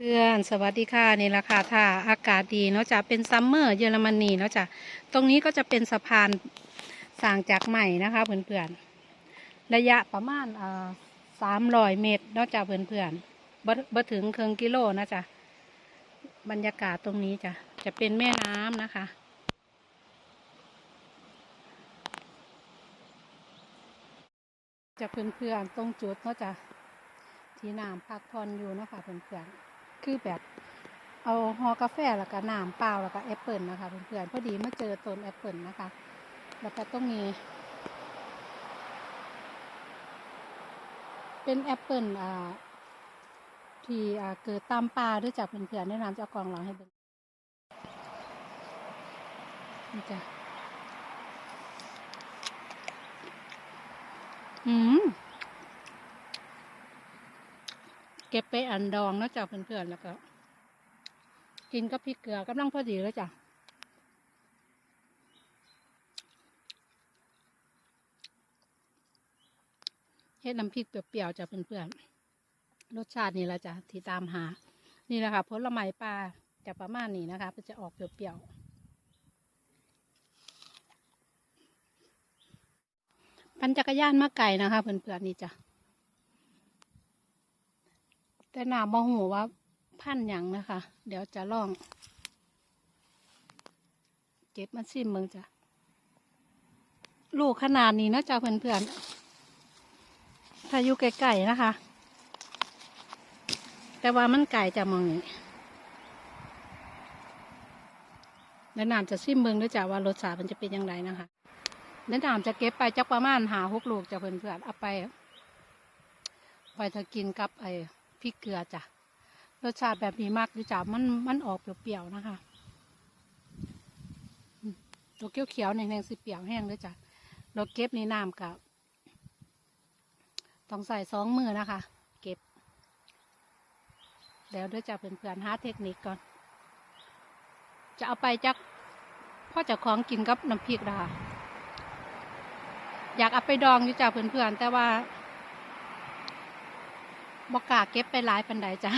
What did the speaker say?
เพื่อนสวัสดีค่ะนี่ละค่ะถ้าอากาศดีเนาะจะเป็นซัมเมอร์เยอรมนีเนาะจะตรงนี้ก็จะเป็นสะพานสร้างจากใหม่นะคะเพื่อนๆระยะประมาณอ่อสามร้อยเมตรเนาะจะเพื่อนๆบ่ถึงเครึ่งกิโลนะจ๊ะบรรยากาศตรงนี้จะจะเป็นแม่น้ำนะคะ จะเพื่อนๆตรงจุดเนาะจะที่น้ำพักผ่อนอยู่เนาะคะเพื่อนๆ คือแบบเอาฮอกาแฟแล้วก็น้ำเปล่าแล้วก็แอปเปิลนะคะเพื่อนๆพอดีมาเจอต้นแอปเปิลนะคะ แล้วก็ต้องมีเป็นแอปเปิลอ่าที่อ่าเกิดตามป่าด้วยจ้ะเพื่อนๆแนะนำจะเอากองลังให้เบิ่งนี่จ้ะอืม เก็บไปอันดองนะจ้ะเพื่อนๆแล้วก็ กินกับพริกเกลือกำลังพอดีเลยจ้ะเฮ็ดน้ำพริกเปรี้ยวๆจ้ะเพื่อนๆรสชาตินี่แหละจ้ะที่ตามหา นี่แหละค่ะผลไม้ปลาจะประมาณนี้นะคะมันจะออกเปรี้ยวๆปั่นจักรยานมาไก่นะคะเพื่อนๆนี่จ้ะ แต่หนาบ่หูว่าพันธุ์หยังนะคะ เดี๋ยวจะลอง เก็บมาซิมเมืองจ้ะ ลูกขนาดนี้นะจ๊ะเพื่อนๆ ถ้าอยู่ไกลๆนะคะ แต่ว่ามันไก่จะมองนี้แล้วน้ำจะซิมเมืองด้วยจ้ะว่ารสชาติมันจะเป็นยังไงนะคะแล้วน้ำจะเก็บไปจักประมาณหาหกลูกจ้ะเพื่อนๆ เอาไปไปถ้ากินกับไอ้ พริกเกลือจ้ะรสชาติแบบนี้มากด้วยจ้ะมันมันออกเปรี้ยวๆนะคะอืมตัวเขียวๆแดงๆสิเปรี้ยวแห้งด้วยจ้ะเราเก็บในน้ำกับต้องใส่สองมือนะคะ เก็บ แล้วด้วยจ้ะเพื่อนๆหาเทคนิคก่อน จะเอาไปจักพ่อจะของกินกับน้ำพริกนะคะอยากเอาไปดองอยู่จ้ะเพื่อนๆแต่ว่า บอกกาเก็บไปหลายปันไดจ้า